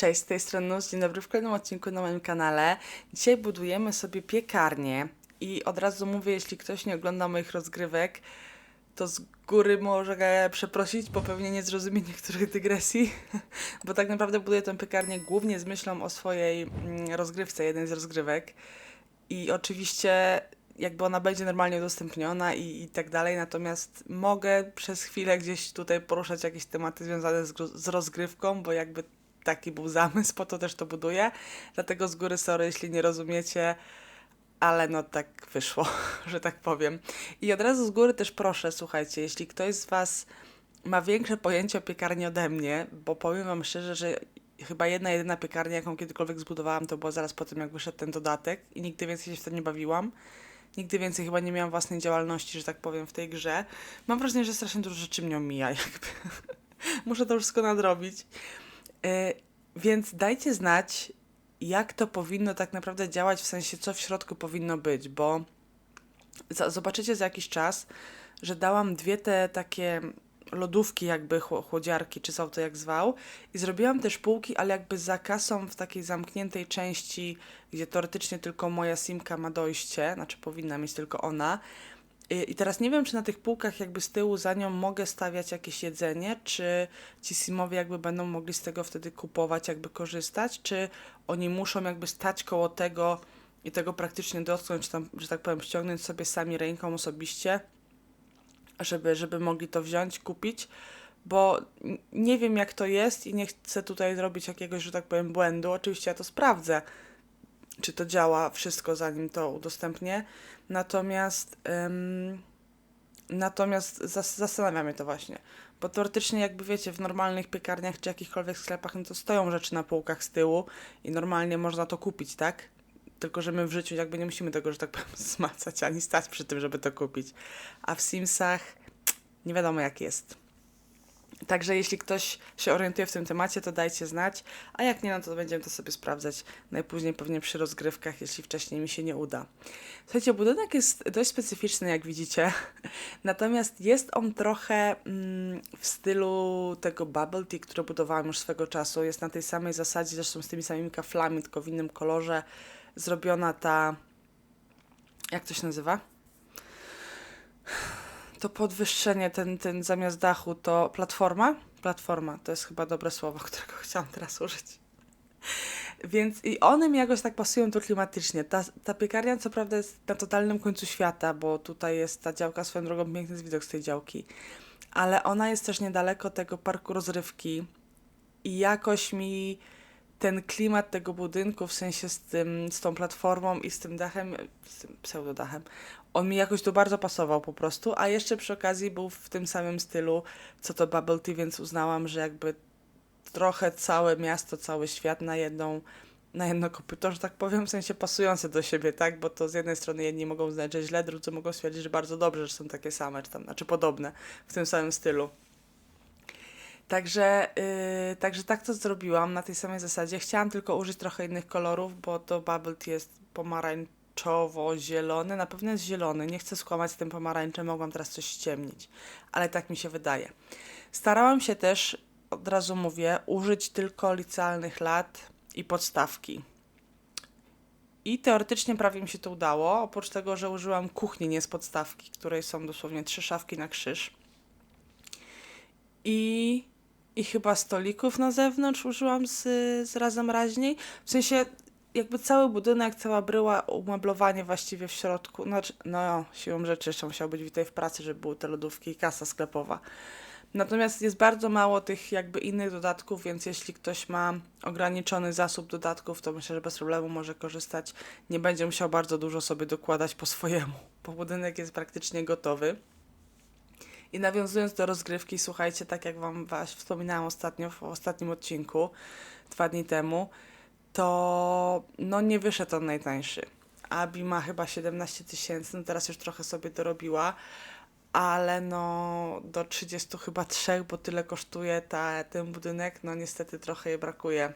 Cześć, z tej strony Nus. Dzień dobry w kolejnym odcinku na moim kanale. Dzisiaj budujemy sobie piekarnię i od razu mówię, jeśli ktoś nie ogląda moich rozgrywek, to z góry mogę przeprosić, bo pewnie nie zrozumie niektórych dygresji, bo tak naprawdę buduję tę piekarnię głównie z myślą o swojej mm, rozgrywce, jednej z rozgrywek i oczywiście jakby ona będzie normalnie udostępniona i, i tak dalej, natomiast mogę przez chwilę gdzieś tutaj poruszać jakieś tematy związane z, z rozgrywką, bo jakby taki był zamysł, po to też to buduję. Dlatego z góry sorry, jeśli nie rozumiecie, ale no tak wyszło, że tak powiem. I od razu z góry też proszę, słuchajcie, jeśli ktoś z Was ma większe pojęcie o piekarni ode mnie, bo powiem Wam szczerze, że chyba jedna, jedyna piekarnia, jaką kiedykolwiek zbudowałam, to była zaraz po tym, jak wyszedł ten dodatek i nigdy więcej się w to nie bawiłam. Nigdy więcej chyba nie miałam własnej działalności, że tak powiem, w tej grze. Mam wrażenie, że strasznie dużo rzeczy mnie omija, jakby. Muszę to wszystko nadrobić. E, Więc dajcie znać, jak to powinno tak naprawdę działać, w sensie co w środku powinno być, bo zobaczycie za jakiś czas, że dałam dwie te takie lodówki, jakby chło- chłodziarki, czy co to jak zwał, i zrobiłam też półki, ale jakby za kasą w takiej zamkniętej części, gdzie teoretycznie tylko moja simka ma dojście, znaczy powinna mieć tylko ona. I i teraz nie wiem, czy na tych półkach jakby z tyłu za nią mogę stawiać jakieś jedzenie, czy ci simowie jakby będą mogli z tego wtedy kupować, jakby korzystać, czy oni muszą jakby stać koło tego i tego praktycznie dotknąć, tam, że tak powiem, ściągnąć sobie sami ręką osobiście, żeby, żeby mogli to wziąć, kupić, bo nie wiem jak to jest i nie chcę tutaj zrobić jakiegoś, że tak powiem, błędu. Oczywiście ja to sprawdzę, czy to działa wszystko, zanim to udostępnię. Natomiast, ym, natomiast zas- zastanawia mnie to właśnie. Bo teoretycznie, jakby wiecie, w normalnych piekarniach czy jakichkolwiek sklepach, no to stoją rzeczy na półkach z tyłu i normalnie można to kupić, tak? Tylko, że my w życiu jakby nie musimy tego, że tak powiem, zmacać ani stać przy tym, żeby to kupić. A w Simsach nie wiadomo jak jest. Także jeśli ktoś się orientuje w tym temacie, to dajcie znać, a jak nie, no to będziemy to sobie sprawdzać najpóźniej pewnie przy rozgrywkach, jeśli wcześniej mi się nie uda. Słuchajcie, budynek jest dość specyficzny, jak widzicie, natomiast jest on trochę mm, w stylu tego bubble tea, które budowałam już swego czasu. Jest na tej samej zasadzie, zresztą z tymi samymi kaflami, tylko w innym kolorze, zrobiona ta, jak to się nazywa? To podwyższenie, ten, ten zamiast dachu, to platforma? Platforma, to jest chyba dobre słowo, którego chciałam teraz użyć. Więc i one mi jakoś tak pasują tu klimatycznie. Ta, ta piekarnia co prawda jest na totalnym końcu świata, bo tutaj jest ta działka, swoją drogą piękny jest widok z tej działki, ale ona jest też niedaleko tego parku rozrywki i jakoś mi ten klimat tego budynku, w sensie z, tym, z tą platformą i z tym dachem, z tym pseudodachem, on mi jakoś tu bardzo pasował po prostu, a jeszcze przy okazji był w tym samym stylu, co to Bubble Tea, więc uznałam, że jakby trochę całe miasto, cały świat na jedną, na jedno kopyto, że tak powiem, w sensie pasujące do siebie, tak? Bo to z jednej strony jedni mogą uznać, że źle, drudzy mogą stwierdzić, że bardzo dobrze, że są takie same, czy tam, znaczy podobne, w tym samym stylu. Także, yy, także tak to zrobiłam na tej samej zasadzie. Chciałam tylko użyć trochę innych kolorów, bo to Bubble Tea jest pomarańczowo-zielony. Na pewno jest zielony. Nie chcę skłamać z tym pomarańczem, mogłam teraz coś ściemnić, ale tak mi się wydaje. Starałam się też, od razu mówię, użyć tylko licealnych lat i podstawki. I teoretycznie prawie mi się to udało, oprócz tego, że użyłam kuchni, nie z podstawki, której są dosłownie trzy szafki na krzyż. I, i chyba stolików na zewnątrz użyłam z, z razem raźniej. W sensie jakby cały budynek, cała bryła, umeblowanie właściwie w środku. Znaczy, no siłą rzeczy jeszcze musiał być witaj w pracy, żeby były te lodówki i kasa sklepowa. Natomiast jest bardzo mało tych jakby innych dodatków, więc jeśli ktoś ma ograniczony zasób dodatków, to myślę, że bez problemu może korzystać. Nie będzie musiał bardzo dużo sobie dokładać po swojemu, bo budynek jest praktycznie gotowy. I nawiązując do rozgrywki, słuchajcie, tak jak Wam wspominałam ostatnio w ostatnim odcinku, dwa dni temu, to no nie wyszedł on najtańszy. Abi ma chyba 17 tysięcy, no teraz już trochę sobie dorobiła, ale no do 30 chyba trzech, bo tyle kosztuje ta, ten budynek, no niestety trochę je brakuje.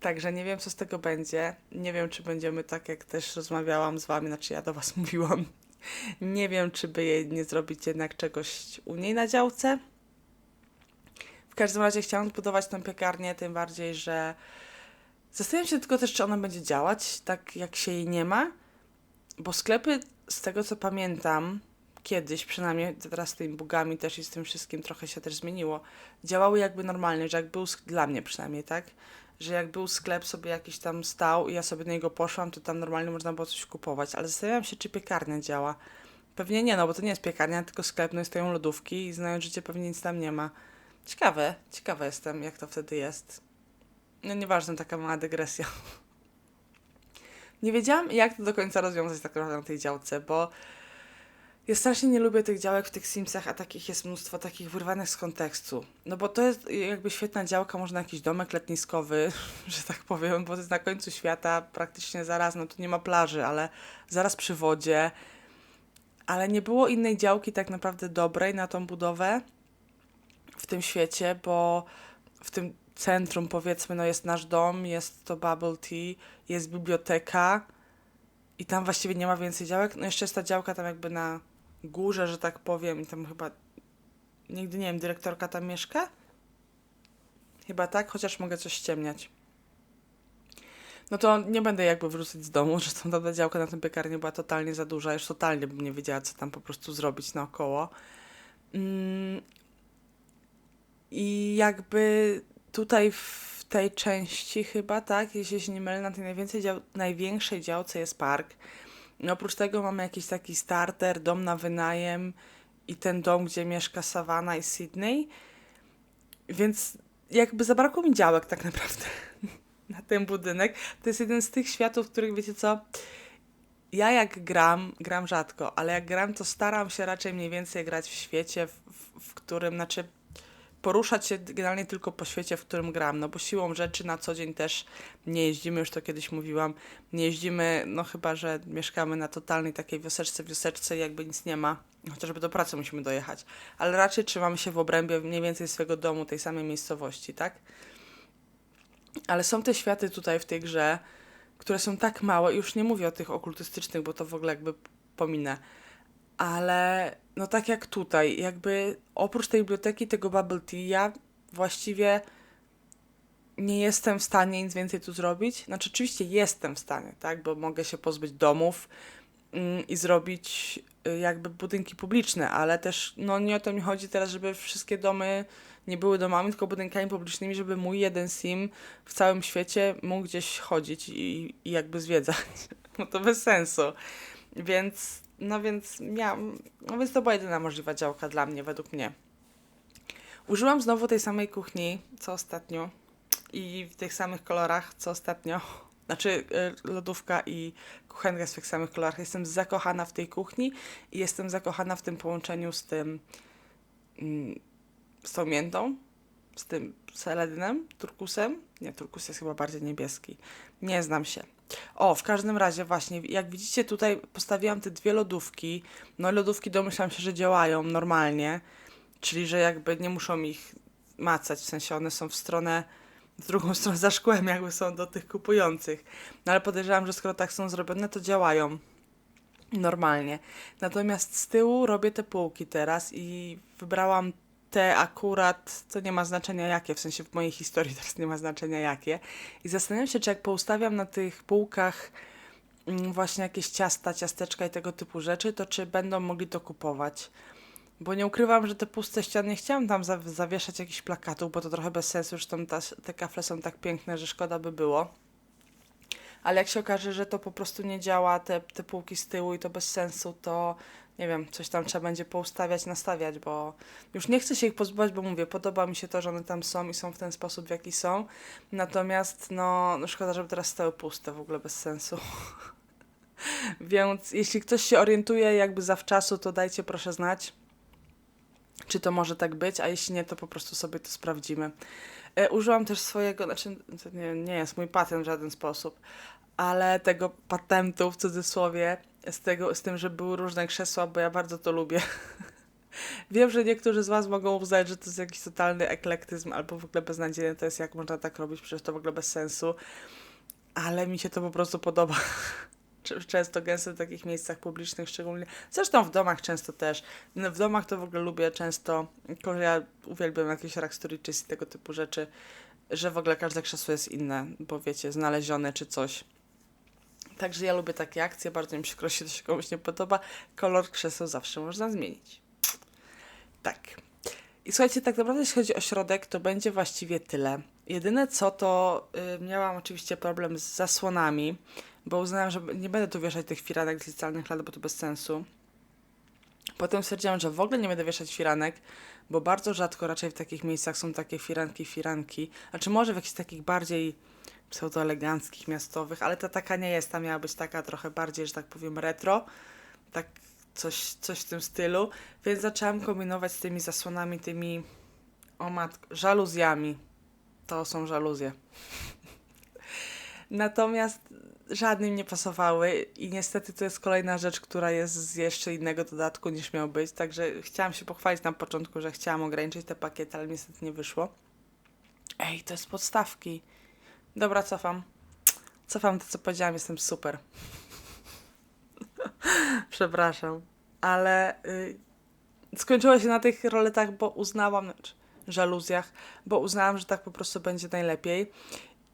Także nie wiem, co z tego będzie. Nie wiem, czy będziemy tak, jak też rozmawiałam z Wami, znaczy ja do Was mówiłam. Nie wiem, czy by jej nie zrobić jednak czegoś u niej na działce. W każdym razie chciałam zbudować tą piekarnię, tym bardziej, że zastanawiam się tylko też, czy ona będzie działać tak, jak się jej nie ma, bo sklepy, z tego co pamiętam, kiedyś, przynajmniej teraz z tymi bugami też i z tym wszystkim trochę się też zmieniło, działały jakby normalnie, że jak był, dla mnie przynajmniej, tak? Że jak był sklep sobie jakiś tam stał i ja sobie do niego poszłam, to tam normalnie można było coś kupować, ale zastanawiam się, czy piekarnia działa. Pewnie nie, no bo to nie jest piekarnia, tylko sklep, no i stoją lodówki i znając życie pewnie nic tam nie ma. Ciekawe, ciekawa jestem, jak to wtedy jest. No nieważne, taka mała dygresja. Nie wiedziałam, jak to do końca rozwiązać tak naprawdę na tej działce, bo ja strasznie nie lubię tych działek w tych Simsach, a takich jest mnóstwo takich wyrwanych z kontekstu. No bo to jest jakby świetna działka, można jakiś domek letniskowy, że tak powiem, bo to jest na końcu świata, praktycznie zaraz, no tu nie ma plaży, ale zaraz przy wodzie. Ale nie było innej działki tak naprawdę dobrej na tą budowę w tym świecie, bo w tym centrum powiedzmy, no jest nasz dom, jest to bubble tea, jest biblioteka i tam właściwie nie ma więcej działek. No jeszcze jest ta działka tam jakby na górze, że tak powiem, i tam chyba nigdy nie wiem, dyrektorka tam mieszka? Chyba tak, chociaż mogę coś ściemniać. No to nie będę jakby wrzucać z domu, że tam ta działka na tym piekarni była totalnie za duża, już totalnie bym nie wiedziała, co tam po prostu zrobić naokoło. Mm. I jakby tutaj w tej części chyba, tak, jeśli się nie mylę, na tej największej działce jest park. No oprócz tego mamy jakiś taki starter, dom na wynajem i ten dom, gdzie mieszka Savannah i Sydney. Więc jakby zabrakło mi działek tak naprawdę na ten budynek. To jest jeden z tych światów, w których wiecie co, ja jak gram, gram rzadko, ale jak gram, to staram się raczej mniej więcej grać w świecie, w, w, w którym, znaczy poruszać się generalnie tylko po świecie, w którym gram, no bo siłą rzeczy na co dzień też nie jeździmy, już to kiedyś mówiłam, nie jeździmy, no chyba, że mieszkamy na totalnej takiej wioseczce, wioseczce jakby nic nie ma, chociażby do pracy musimy dojechać, ale raczej trzymamy się w obrębie mniej więcej swojego domu, tej samej miejscowości, tak? Ale są te światy tutaj w tej grze, które są tak małe, już nie mówię o tych okultystycznych, bo to w ogóle jakby pominę, ale no tak jak tutaj, jakby oprócz tej biblioteki, tego bubble tea, ja właściwie nie jestem w stanie nic więcej tu zrobić. Znaczy, oczywiście jestem w stanie, tak, bo mogę się pozbyć domów mm, i zrobić y, jakby budynki publiczne, ale też no nie o to mi chodzi teraz, żeby wszystkie domy nie były domami, tylko budynkami publicznymi, żeby mój jeden sim w całym świecie mógł gdzieś chodzić i, i jakby zwiedzać. No to bez sensu. Więc no więc miałam, no więc to była jedyna możliwa działka dla mnie, według mnie. Użyłam znowu tej samej kuchni, co ostatnio i w tych samych kolorach, co ostatnio. Znaczy y, lodówka i kuchenka w tych samych kolorach. Jestem zakochana w tej kuchni i jestem zakochana w tym połączeniu z tym, mm, z tą miętą, z tym seledynem, turkusem. Nie, turkus jest chyba bardziej niebieski. Nie znam się. O, w każdym razie właśnie, jak widzicie tutaj postawiłam te dwie lodówki. No lodówki domyślam się, że działają normalnie, czyli że jakby nie muszą ich macać, w sensie one są w stronę, w drugą stronę za szkłem jakby są do tych kupujących. No ale podejrzewam, że skoro tak są zrobione, to działają normalnie. Natomiast z tyłu robię te półki teraz i wybrałam te akurat, to nie ma znaczenia jakie, w sensie w mojej historii teraz nie ma znaczenia jakie. I zastanawiam się, czy jak poustawiam na tych półkach mm, właśnie jakieś ciasta, ciasteczka i tego typu rzeczy, to czy będą mogli to kupować. Bo nie ukrywam, że te puste ściany, nie chciałam tam zawieszać jakichś plakatów, bo to trochę bez sensu, już ta, te kafle są tak piękne, że szkoda by było. Ale jak się okaże, że to po prostu nie działa, te, te półki z tyłu i to bez sensu, to nie wiem, coś tam trzeba będzie poustawiać, nastawiać, bo już nie chcę się ich pozbywać, bo mówię, podoba mi się to, że one tam są i są w ten sposób, w jaki są. Natomiast, no, no szkoda, żeby teraz stały puste, w ogóle bez sensu. Więc jeśli ktoś się orientuje jakby zawczasu, to dajcie proszę znać, czy to może tak być, a jeśli nie, to po prostu sobie to sprawdzimy. E, użyłam też swojego, znaczy nie, nie jest mój patent w żaden sposób, ale tego patentu w cudzysłowie z, tego, z tym, że były różne krzesła, bo ja bardzo to lubię. Wiem, że niektórzy z Was mogą uznać, że to jest jakiś totalny eklektyzm albo w ogóle beznadziejny to jest, jak można tak robić, przecież to w ogóle bez sensu. Ale mi się to po prostu podoba. Często gęsto w takich miejscach publicznych, szczególnie. Zresztą w domach często też. No, w domach to w ogóle lubię często, tylko ja uwielbiam jakieś raksturicz i tego typu rzeczy, że w ogóle każde krzesło jest inne, bo wiecie, znalezione czy coś. Także ja lubię takie akcje, bardzo mi przykro się to się komuś nie podoba. Kolor krzeseł zawsze można zmienić. Tak. I słuchajcie, tak naprawdę jeśli chodzi o środek, to będzie właściwie tyle. Jedyne co, to y, miałam oczywiście problem z zasłonami, bo uznałam, że nie będę tu wieszać tych firanek z licealnych lat, bo to bez sensu. Potem stwierdziłam, że w ogóle nie będę wieszać firanek, bo bardzo rzadko raczej w takich miejscach są takie firanki, firanki. Znaczy może w jakichś takich bardziej pseudoeleganckich, miastowych, ale ta taka nie jest. Ta miała być taka trochę bardziej, że tak powiem, retro. Tak coś, coś w tym stylu. Więc zaczęłam kombinować z tymi zasłonami, tymi o matko, żaluzjami. To są żaluzje. Natomiast żadnym nie pasowały i niestety to jest kolejna rzecz, która jest z jeszcze innego dodatku niż miał być. Także chciałam się pochwalić na początku, że chciałam ograniczyć te pakiety, ale niestety nie wyszło. Ej, to jest podstawki. Dobra, cofam. Cofam to, co powiedziałam, jestem super. Przepraszam. Ale y, skończyło się na tych roletach, bo uznałam, znaczy żaluzjach, bo uznałam, że tak po prostu będzie najlepiej.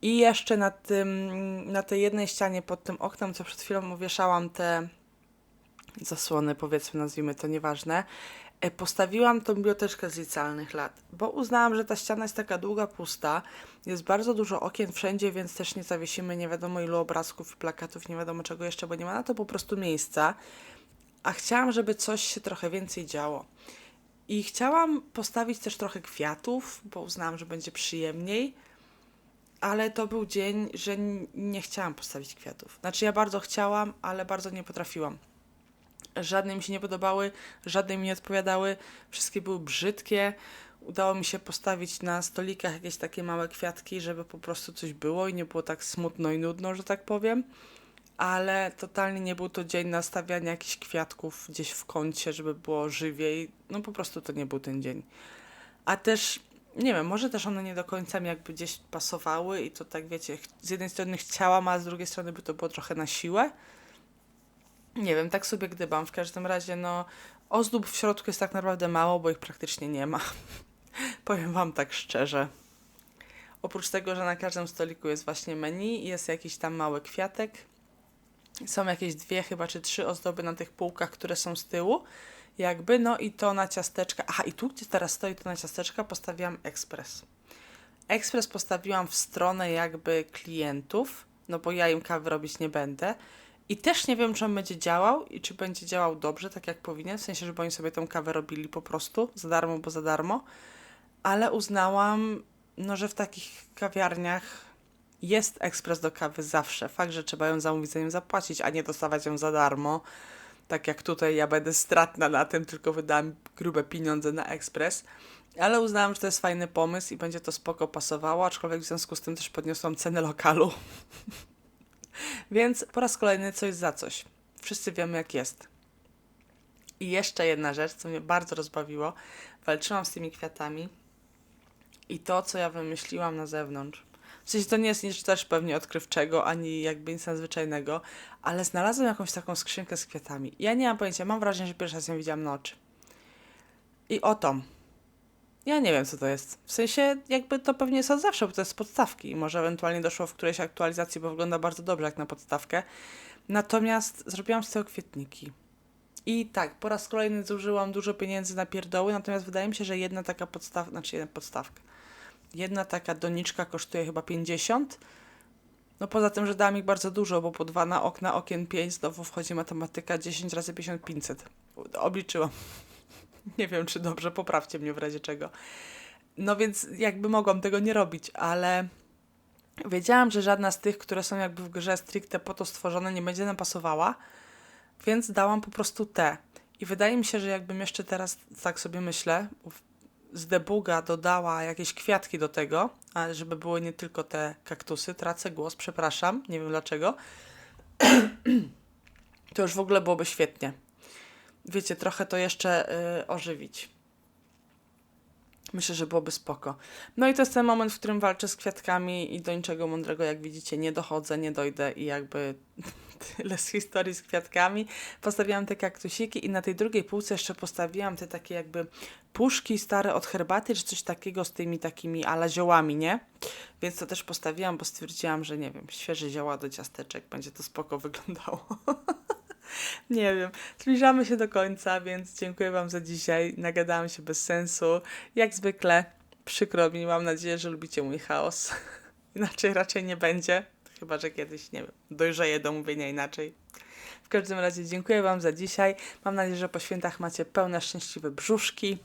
I jeszcze na tym, na tej jednej ścianie pod tym oknem, co przed chwilą uwieszałam te zasłony, powiedzmy, nazwijmy to, nieważne, postawiłam tą biblioteczkę z licealnych lat, bo uznałam, że ta ściana jest taka długa, pusta, jest bardzo dużo okien wszędzie, więc też nie zawiesimy nie wiadomo ilu obrazków i plakatów, nie wiadomo czego jeszcze, bo nie ma na to po prostu miejsca. A chciałam, żeby coś się trochę więcej działo. I chciałam postawić też trochę kwiatów, bo uznałam, że będzie przyjemniej. Ale to był dzień, że nie chciałam postawić kwiatów. Znaczy, ja bardzo chciałam, ale bardzo nie potrafiłam. Żadne mi się nie podobały, żadne mi nie odpowiadały, wszystkie były brzydkie. Udało mi się postawić na stolikach jakieś takie małe kwiatki, żeby po prostu coś było i nie było tak smutno i nudno, że tak powiem. Ale totalnie nie był to dzień na stawianie jakichś kwiatków gdzieś w kącie, żeby było żywiej. No po prostu to nie był ten dzień. A też, nie wiem, może też one nie do końca mi jakby gdzieś pasowały i to tak wiecie, z jednej strony chciałam, a z drugiej strony by to było trochę na siłę. Nie wiem, tak sobie gdybam. W każdym razie, no, ozdób w środku jest tak naprawdę mało, bo ich praktycznie nie ma. Powiem Wam tak szczerze. Oprócz tego, że na każdym stoliku jest właśnie menu jest jakiś tam mały kwiatek. Są jakieś dwie chyba czy trzy ozdoby na tych półkach, które są z tyłu. Jakby, no i to na ciasteczka. Aha, i tu, gdzie teraz stoi to na ciasteczka, postawiłam ekspres. Ekspres postawiłam w stronę jakby klientów, no bo ja im kawy robić nie będę. I też nie wiem, czy on będzie działał i czy będzie działał dobrze, tak jak powinien, w sensie, żeby oni sobie tą kawę robili po prostu, za darmo, bo za darmo. Ale uznałam, no, że w takich kawiarniach jest ekspres do kawy zawsze. Fakt, że trzeba ją zamówić, za nią zapłacić, a nie dostawać ją za darmo. Tak jak tutaj ja będę stratna na tym, tylko wydałam grube pieniądze na ekspres. Ale uznałam, że to jest fajny pomysł i będzie to spoko pasowało, aczkolwiek w związku z tym też podniosłam cenę lokalu. Więc po raz kolejny coś za coś. Wszyscy wiemy, jak jest. I jeszcze jedna rzecz, co mnie bardzo rozbawiło. Walczyłam z tymi kwiatami i to, co ja wymyśliłam na zewnątrz. W sensie to nie jest nic też pewnie odkrywczego, ani jakby nic nadzwyczajnego, ale znalazłam jakąś taką skrzynkę z kwiatami. Ja nie mam pojęcia, mam wrażenie, że pierwszy raz ją widziałam na oczy. I o tą. Ja nie wiem, co to jest. W sensie, jakby to pewnie jest od zawsze, bo to jest z podstawki. Może ewentualnie doszło w którejś aktualizacji, bo wygląda bardzo dobrze jak na podstawkę. Natomiast zrobiłam z tego kwietniki. I tak, po raz kolejny zużyłam dużo pieniędzy na pierdoły, natomiast wydaje mi się, że jedna taka podstawka, znaczy jedna podstawka, jedna taka doniczka kosztuje chyba 50. No poza tym, że dałam ich bardzo dużo, bo po dwa na okna, okien 5, znowu wchodzi matematyka 10 razy 50, 500. Obliczyłam. Nie wiem, czy dobrze, poprawcie mnie w razie czego. No więc jakby mogłam tego nie robić, ale wiedziałam, że żadna z tych, które są jakby w grze stricte po to stworzone, nie będzie nam pasowała, więc dałam po prostu te. I wydaje mi się, że jakbym jeszcze teraz tak sobie myślę, z debuga dodała jakieś kwiatki do tego, a żeby były nie tylko te kaktusy, tracę głos, przepraszam, nie wiem dlaczego, to już w ogóle byłoby świetnie. Wiecie, trochę to jeszcze y, ożywić. Myślę, że byłoby spoko. No i to jest ten moment, w którym walczę z kwiatkami i do niczego mądrego, jak widzicie, nie dochodzę, nie dojdę i jakby tyle z historii z kwiatkami. Postawiłam te kaktusiki i na tej drugiej półce jeszcze postawiłam te takie jakby puszki stare od herbaty, czy coś takiego z tymi takimi ala ziołami, nie? Więc to też postawiłam, bo stwierdziłam, że nie wiem, świeże zioła do ciasteczek, będzie to spoko wyglądało. Nie wiem. Zbliżamy się do końca, więc dziękuję Wam za dzisiaj. Nagadałam się bez sensu. Jak zwykle przykro mi, mam nadzieję, że lubicie mój chaos. Inaczej raczej nie będzie. Chyba, że kiedyś, nie wiem, dojrzeję do mówienia inaczej. W każdym razie dziękuję Wam za dzisiaj. Mam nadzieję, że po świętach macie pełne szczęśliwe brzuszki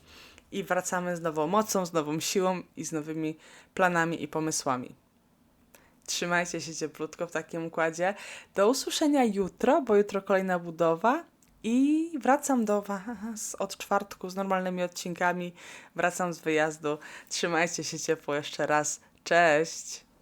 i wracamy z nową mocą, z nową siłą i z nowymi planami i pomysłami. Trzymajcie się cieplutko w takim układzie. Do usłyszenia jutro, bo jutro kolejna budowa. I wracam do Was od czwartku z normalnymi odcinkami. Wracam z wyjazdu. Trzymajcie się ciepło jeszcze raz. Cześć!